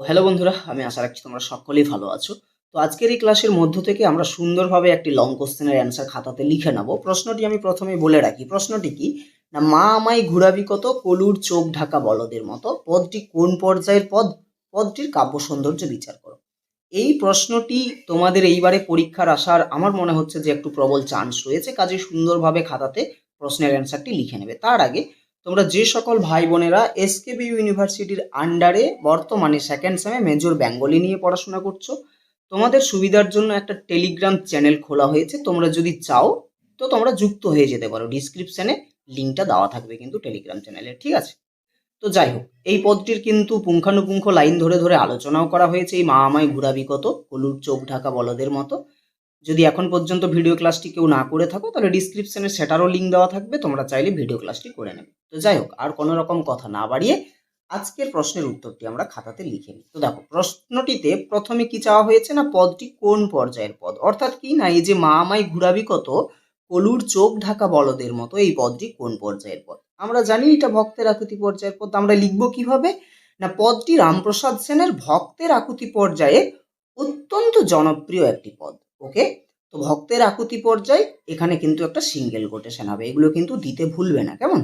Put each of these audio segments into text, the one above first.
Hello বন্ধুরা, আমি আশা রাখছি তোমরা সকলেই ভালো আছো। তো আজকের এই ক্লাসের মধ্য থেকে আমরা সুন্দরভাবে একটি লং কোশ্চেনের অ্যান্সার খাতাতে লিখে নেব। প্রশ্নটি আমি প্রথমে বলে রাখি। প্রশ্নটি কি? না, মা আমায় ঘুরাবি কত? কলুর চোখ ঢাকা বলদের মতো। পদটি কোন পর্যায়ের পদ? পদটির কাব্য সৌন্দর্য বিচার করো। এই প্রশ্নটি তোমাদের এইবারে পরীক্ষার আসার আমার মনে হচ্ছে যে একটু প্রবল চান্স রয়েছে। কাজে সুন্দরভাবে খাতাতে প্রশ্নের অ্যান্সারটি লিখে নেবে। তার আগে তোমরা যে সকল ভাই বোনেরা এসকেবি ইউনিভার্সিটির আন্ডারে বর্তমানে সেকেন্ড সেমে মেজর বেঙ্গলি নিয়ে পড়াশোনা করছ, তোমাদের সুবিধার জন্য একটা টেলিগ্রাম চ্যানেল খোলা হয়েছে, তোমরা যদি চাও, তো তোমরা যুক্ত হয়ে যেতে পারো। ডিসক্রিপশানে লিঙ্কটা দেওয়া থাকবে কিন্তু টেলিগ্রাম চ্যানেলে ঠিক আছে? তো যাই হোক, এই পদটির কিন্তু পুঙ্খানুপুঙ্খ লাইন ধরে ধরে আলোচনাও করা হয়েছে। এই মা আমায় ঘুরাবি কত, কলুর চোখ ঢাকা বলদের মতো। যদি এখন পর্যন্ত ভিডিও ক্লাসটি কেউ না করে থাকো, তাহলে ডিসক্রিপশনে সেটারও লিঙ্ক দেওয়া থাকবে, তোমরা চাইলে ভিডিও ক্লাসটি করে নেবে। তো যাই হোক, আর কোনো রকম কথা না বাড়িয়ে আজকের প্রশ্নের উত্তরটি আমরা খাতাতে লিখে নিই। তো দেখো, প্রশ্নটিতে প্রথমে কি চাওয়া হয়েছে না পদটি কোন পর্যায়ের পদ? অর্থাৎ কি না এই যে মা আমায় ঘুরাবি কত, কলুর চোখ ঢাকা বলদের মতো, এই পদটি কোন পর্যায়ের পদ? আমরা জানি এটা ভক্তের আকুতি পর্যায়ের পদ, আমরা লিখব কীভাবে? না পদটি রামপ্রসাদ সেনের ভক্তের আকুতি পর্যায়ে অত্যন্ত জনপ্রিয় একটি পদ। ওকে তো ভক্তের আকুতি পর্যায়ে এখানে কিন্তু একটা সিঙ্গেল কোটেশন হবে। এগুলো কিন্তু দিতে ভুলবে না, কেমন?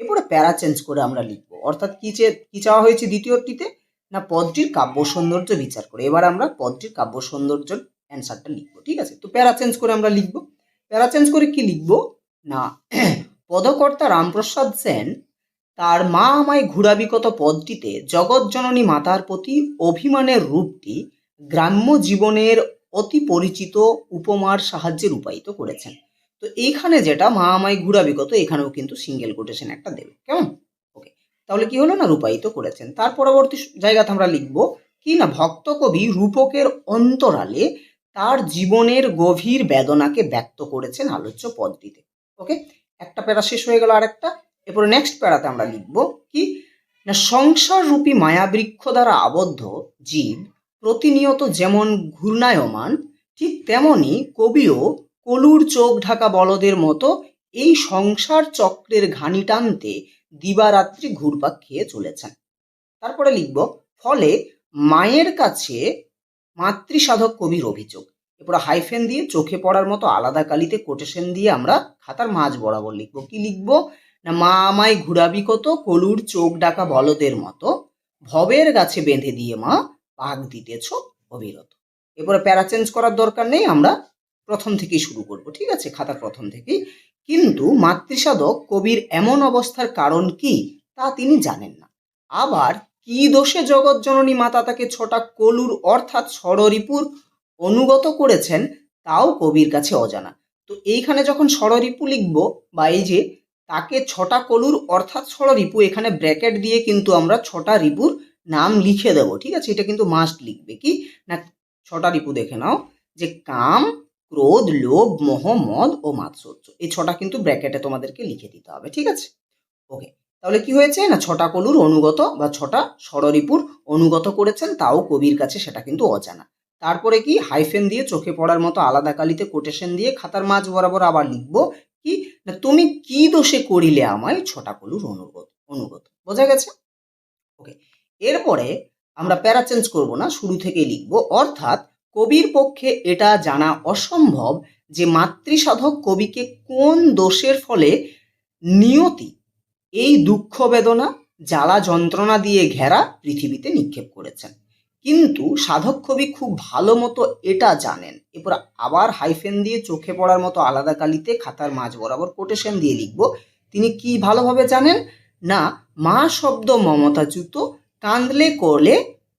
এরপরে প্যারা চেঞ্জ করে আমরা লিখব। অর্থাৎ কি চেয়ে কি চাওয়া হয়েছে দ্বিতীয়টিতে? না, পদটির কাব্য সৌন্দর্য বিচার করে। এবার আমরা পদটির কাব্য সৌন্দর্য অ্যান্সারটা লিখব, ঠিক আছে? তো প্যারা চেঞ্জ করে আমরা লিখব। প্যারা চেঞ্জ করে কি লিখব? না, পদকর্তা রামপ্রসাদ সেন তার মা আমায় ঘুরাবিকত পদটিতে জগৎজননী মাতার প্রতি অভিমানের রূপটি গ্রাম্য জীবনের অতি পরিচিত উপমার সাহায্যে রূপায়িত করেছেন। তো এইখানে যেটা মা আমায় ঘুরাবিগত এখানেও কিন্তু সিঙ্গেল কোটেশন একটা দেবে। কেমন? ওকে তাহলে কি হলো না? রূপায়িত করেছেন। তার পরবর্তী জায়গাতে আমরা লিখব, কি না? ভক্ত কবি রূপকের অন্তরালে তার জীবনের গভীর বেদনাকে ব্যক্ত করেছেন আলোচ্য পদটিতে। ওকে একটা প্যারা শেষ হয়ে গেল আরেকটা। এরপরে নেক্সট প্যারাতে আমরা লিখব, কি? না সংসার রূপী মায়াবৃক্ষ দ্বারা আবদ্ধ জীব প্রতিনিয়ত যেমন ঘূর্ণায়মান, ঠিক তেমনি কবিও কলুর চোখ ঢাকা বলদের মতো এই সংসার চক্রের ঘানি টানতে দিবারাত্রি ঘুরপাক খেয়ে চলেছেন। তারপরে লিখব, ফলে মায়ের কাছে মাতৃসাধক কবির অভিযোগ। এরপরে হাইফেন দিয়ে চোখে পড়ার মতো আলাদা কালিতে কোটেশন দিয়ে আমরা খাতার মাঝ বরাবর লিখব। কি লিখব? না, মা আমায় ঘুরাবি কত? কলুর চোখ ডাকা বলদের মতো। ভবের গাছে বেঁধে দিয়ে মা পাক দিতেছ অবিরত। এরপরে প্যারা চেঞ্জ করার দরকার নেই, আমরা প্রথম থেকেই শুরু করব, ঠিক আছে? খাতার প্রথম থেকেই। কিন্তু মাতৃসাধক কবির এমন অবস্থার কারণ কি, তা তিনি জানেন না। আবার কি দোষে জগৎ জননী মাতা তাকে ছটা কলুর অর্থাৎ ষড়রিপুর অনুগত করেছেন, তাও কবির কাছে অজানা। তো এইখানে যখন ষড়রিপু লিখব, বা এই যে তাকে ছটা কলুর অর্থাৎ ষড়রিপু এখানে ব্র্যাকেট দিয়ে কিন্তু আমরা ছটা রিপুর নাম লিখে দেব, ঠিক আছে? এটা কিন্তু মাস্ট লিখবে কি? না, ছটা রিপু দেখে নাও, যে কাম, ক্রোধ, লোভ, মোহ, মদ ও মাৎসর্য। এই ছটা কিন্তু ব্র্যাকেটে তোমাদেরকে লিখে দিতে হবে, ঠিক আছে? ওকে তাহলে কি হয়েছে? না, ছটা কলুর অনুগত বা ছটা ষড়রিপুর অনুগত করেছেন, তাও কবির কাছে সেটা কিন্তু অজানা। তারপরে কি? হাইফেন দিয়ে চোখে পড়ার মতো আলাদা কালিতে কোটেশন দিয়ে খাতার মাঝ বরাবর আবার লিখব কি? না, তুমি কি দোষে করিলে আমায় ছটা কলুর অনুগত অনুগত, বোঝা গেছে? ওকে এরপরে আমরা প্যারা চেঞ্জ করব না, শুরু থেকেই লিখব। অর্থাৎ কবির পক্ষে এটা জানা অসম্ভব যে মাতৃসাধক কবিকে কোন দোষের ফলে নিয়তি, এই দুঃখ বেদনা, জ্বালা যন্ত্রণা দিয়ে ঘেরা পৃথিবীতে নিক্ষেপ করেছেন। কিন্তু সাধক কবি খুব ভালো মতো এটা জানেন। এরপর আবার হাইফেন দিয়ে চোখে পড়ার মতো আলাদা কালিতে খাতার মাঝ বরাবর কোটেশন দিয়ে লিখব। তিনি কি ভালোভাবে জানেন? না, মা শব্দ মমতাচ্যুত কাঁদলে করলে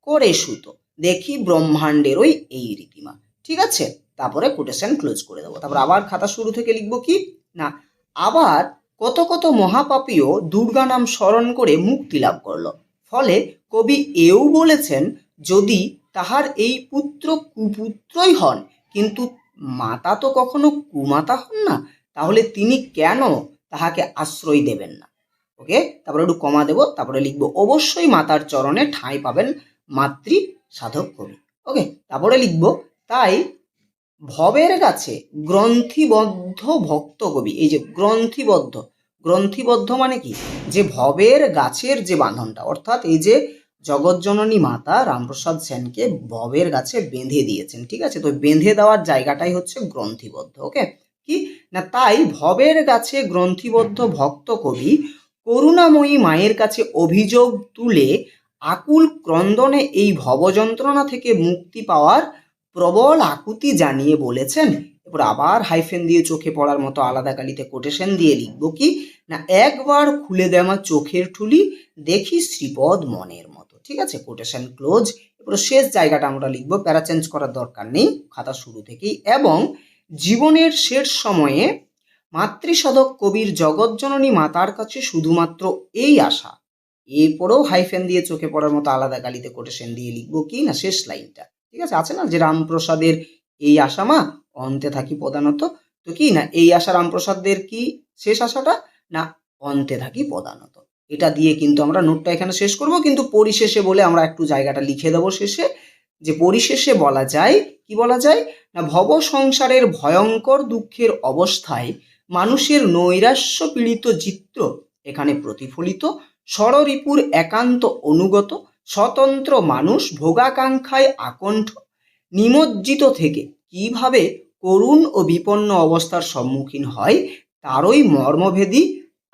করে সুতো। দেখি ব্রহ্মাণ্ডের ওই এই রীতিমা। ঠিক আছে? তারপরে কোটেশন ক্লোজ করে দেবো। তারপর আবার খাতা শুরু থেকে লিখব কি? না। আবার কত কত মহাপাপীও দুর্গা নাম স্মরণ করে মুক্তি লাভ করল। ফলে কবি এও বলেছেন, যদি তাহার এই পুত্র কুপুত্রই হন, কিন্তু মাতা তো কখনো কুমাতা হন না, তাহলে তিনি কেন তাহাকে আশ্রয় দেবেন না? ওকে? তারপরে একটু কমা দেবো, তারপরে লিখব, অবশ্যই মাতার চরণে ঠাঁই পাবেন মাতৃ সাধক কবি। ওকে? তারপরে লিখব, তাই ভবের কাছে গ্রন্থিবদ্ধ ভক্ত কবি। এই যে গ্রন্থিবদ্ধ গ্রন্থিবদ্ধ মানে কি? যে ভবের গাছের যে বাঁধনটা, অর্থাৎ এই যে জগৎজননী মাতা রামপ্রসাদ সেনকে ভবের গাছে বেঁধে দিয়েছেন, ঠিক আছে? তো বেঁধে দেওয়ার জায়গাটাই হচ্ছে গ্রন্থিবদ্ধ, ওকে? কি? না, তাই ভবের গাছে গ্রন্থিবদ্ধ ভক্ত কবি করুণাময়ী মায়ের কাছে অভিযোগ তুলে আকুল ক্রন্দনে এই ভবযন্ত্রণা থেকে মুক্তি পাওয়ার প্রবল আকুতি জানিয়ে বলেছেন। এরপর আবার হাইফেন দিয়ে চোখে পড়ার মতো আলাদা কালিতে কোটেশন দিয়ে লিখব কি, না, একবার খুলে দেওয়া চোখের ঠুলি দেখি শ্রীপদ মনের মতো। ঠিক আছে, কোটেশন ক্লোজ। এরপর শেষ জায়গাটা আমরা লিখব প্যারা চেঞ্জ করার দরকার নেই, খাতা শুরু থেকেই। এবং জীবনের শেষ সময়ে মাতৃসদক কবির জগৎজননী মাতার কাছে শুধুমাত্র এই আশা। এরপরেও হাইফেন দিয়ে চোখে পড়ার মতো আলাদা কালিতে কোটেশন দিয়ে লিখব কি না শেষ লাইনটা। ঠিক আছে আছে না? যে রামপ্রসাদের এই আশা মা, অন্তে থাকি প্রধানত তো কি না, এই আশা রামপ্রসাদদের কি শেষ আশাটা, না অন্তে থাকি প্রধানত এটা দিয়ে কিন্তু আমরা নোটটা এখানে শেষ করব, কিন্তু পরিশেষে বলে আমরা একটু জায়গাটা লিখে দেবো শেষে। যে পরিশেষে বলা যায়, কি বলা যায়? না ভব সংসারের ভয়ঙ্কর দুঃখের অবস্থায় মানুষের নৈরাশ্য পীড়িত চিত্র এখানে প্রতিফলিত ষড়রিপুর একান্ত অনুগত, স্বতন্ত্র মানুষ ভোগাকাঙ্ক্ষায় আকণ্ঠ। নিমজ্জিত থেকে কীভাবে করুণ ও বিপন্ন অবস্থার সম্মুখীন হয়, তারই মর্মভেদী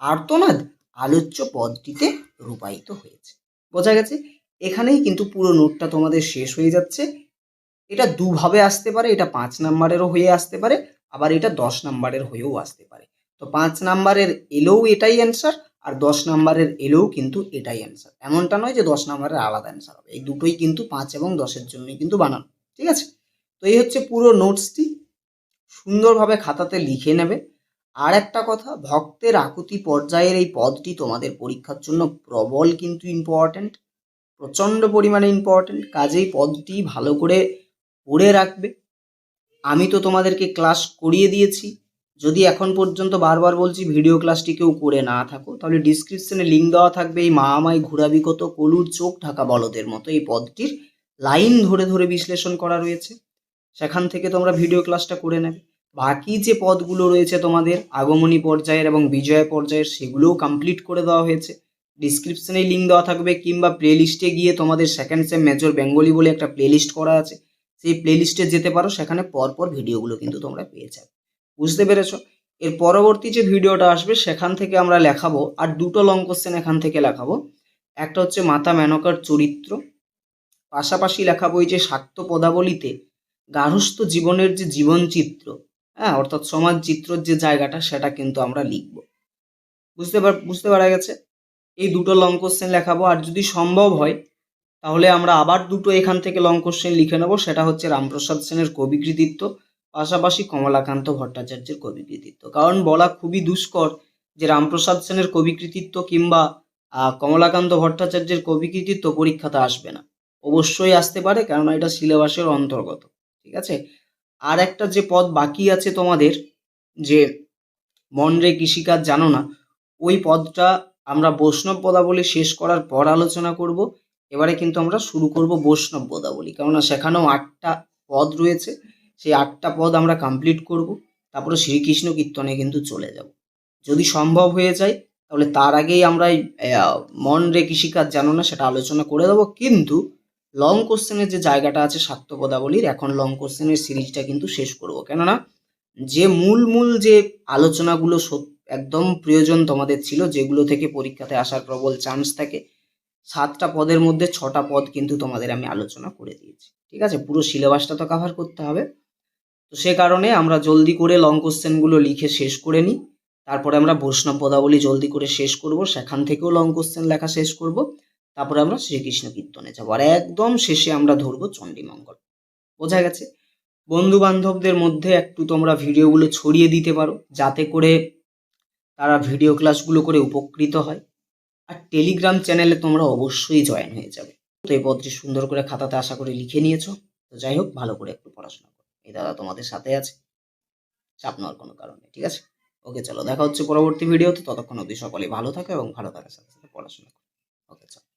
আর্তনাদ আলোচ্য পদটিতে রূপায়িত হয়েছে। বোঝা গেছে, এখানেই কিন্তু পুরো নোটটা তোমাদের শেষ হয়ে যাচ্ছে। এটা দুভাবে আসতে পারে, এটা পাঁচ নাম্বারেরও হয়ে আসতে পারে। আবার এটা দশ নাম্বারের হয়েও আসতে পারে। তো পাঁচ নাম্বারের এলেও এটাই অ্যান্সার আর দশ নাম্বারের এলেও কিন্তু এটাই অ্যান্সার এমনটা নয় যে দশ নাম্বারের আলাদা অ্যান্সার হবে। এই দুটোই কিন্তু পাঁচ এবং দশের জন্যই কিন্তু বানানো, ঠিক আছে? তো এই হচ্ছে পুরো নোটসটি সুন্দরভাবে খাতাতে লিখে নেবে। আর একটা কথা, ভক্তের আকুতি পর্যায়ের এই পদটি তোমাদের পরীক্ষার জন্য প্রবল কিন্তু ইম্পর্ট্যান্ট প্রচণ্ড পরিমাণে ইম্পর্ট্যান্ট কাজেই পদটি ভালো করে পড়ে রাখবে। আমি তো তোমাদেরকে ক্লাস করিয়ে দিয়েছি। যদি এখন পর্যন্ত বারবার বলছি ভিডিও ক্লাসটি কেউ করে না থাকো, তাহলে ডিসক্রিপশনে লিঙ্ক দেওয়া থাকবে এই মা আমায় ঘোরাবি কলুর চোখ ঢাকা বলদের মতো। এই পদটির লাইন ধরে ধরে বিশ্লেষণ করা রয়েছে। সেখান থেকে তোমরা ভিডিও ক্লাসটা করে নেবে। বাকি যে পদগুলো রয়েছে তোমাদের আগমনী পর্যায়ের এবং বিজয় পর্যায়ের, সেগুলোও কমপ্লিট করে দেওয়া হয়েছে। ডিসক্রিপশনে লিঙ্ক দেওয়া থাকবে কিংবা প্লেলিস্টে গিয়ে তোমাদের সেকেন্ড সেম মেজর বেঙ্গলি বলে একটা প্লেলিস্ট করা আছে। সেই প্লেলিস্টে যেতে পারো, সেখানে পরপর ভিডিওগুলো কিন্তু তোমরা পেয়ে যাবে। বুঝতে পেরেছ? এর পরবর্তী যে ভিডিওটা আসবে, সেখান থেকে আমরা লেখাবো, আর দুটো লং কোশ্চেন এখান থেকে লেখাবো। একটা হচ্ছে মাতা মেনকার চরিত্র, পাশাপাশি লেখাবো এই যে শাক্ত পদাবলিতে গার্হস্থ জীবনের যে জীবনচিত্র হ্যাঁ অর্থাৎ সমাজ চিত্রর যে জায়গাটা, সেটা কিন্তু আমরা লিখব। বুঝতে পার, বুঝতে পারা গেছে? এই দুটো লং কোশ্চেন লেখাবো, আর যদি সম্ভব হয় তাহলে আমরা আবার দুটো এখান থেকে লং কোশ্চেন লিখে নেব। সেটা হচ্ছে রামপ্রসাদ সেনের কবি কৃতিত্ব পাশাপাশি কমলাকান্ত ভট্টাচার্যের কবি কৃতিত্ব কারণ বলা খুবই দুষ্কর যে রামপ্রসাদ সেনের কবি কৃতিত্ব কিংবা কমলাকান্ত ভট্টাচার্যের কবি কৃতিত্ব পরীক্ষাতে আসবে না। অবশ্যই আসতে পারে, কেননা এটা সিলেবাসের অন্তর্গত, ঠিক আছে? আর একটা যে পদ বাকি আছে তোমাদের, যে মন রে কৃষিকাজ জানো না, ওই পদটা আমরা বৈষ্ণব পদাবলী শেষ করার পর আলোচনা করব। এবারে কিন্তু আমরা শুরু করব বৈষ্ণব পদাবলী। কেননা সেখানেও আটটা পদ রয়েছে। সেই আটটা পদ আমরা কমপ্লিট করব। তারপরে শ্রীকৃষ্ণ কীর্তনে কিন্তু চলে যাব। যদি সম্ভব হয়ে যায়, তাহলে তার আগেই আমরা মন রে কৃষিকাজ জানো না, সেটা আলোচনা করে দেবো। কিন্তু লং কোশ্চেনের যে জায়গাটা আছে সাত্য পদাবলীর, এখন লং কোশ্চেনের সিরিজটা কিন্তু শেষ করব। কেননা যে মূল মূল যে আলোচনাগুলো একদম প্রয়োজন তোমাদের ছিল, যেগুলো থেকে পরীক্ষাতে আসার প্রবল চান্স থাকে সাতটা পদের মধ্যে ছটা পদ কিন্তু তোমাদের আমি আলোচনা করে দিয়েছি। ঠিক আছে? পুরো সিলেবাসটা তো কভার করতে হবে। তো সে কারণে আমরা জলদি করে লং কোশ্চেনগুলো লিখে শেষ করে নিই। তারপরে আমরা বৈষ্ণব পদাবলী জলদি করে শেষ করব। সেখান থেকেও লং কোশ্চেন লেখা শেষ করব। তারপরে আমরা শ্রীকৃষ্ণ কীর্তনে যাব। আর একদম শেষে আমরা ধরবো চণ্ডীমঙ্গল। বোঝা গেছে? বন্ধু বান্ধবদের মধ্যে একটু তোমরা ভিডিওগুলো ছড়িয়ে দিতে পারো। যাতে করে তারা ভিডিও ক্লাসগুলো করে উপকৃত হয়। আর টেলিগ্রাম চ্যানেলে তোমরা অবশ্যই জয়েন হয়ে যাবে। তো এই পদটি সুন্দর করে খাতাতে আশা করে লিখে নিয়েছো। তো যাই হোক, ভালো করে একটু পড়াশোনা করো। এই দাদা তোমাদের সাথে আছে। চাপ নেওয়ার কোনো কারণ নেই, ঠিক আছে? ওকে, চলো, দেখা হচ্ছে পরবর্তী ভিডিওতে ততক্ষণ অবধি সকলে ভালো থাকো এবং ভালো থাকার সাথে সাথে পড়াশোনা করো। ওকে, চলো।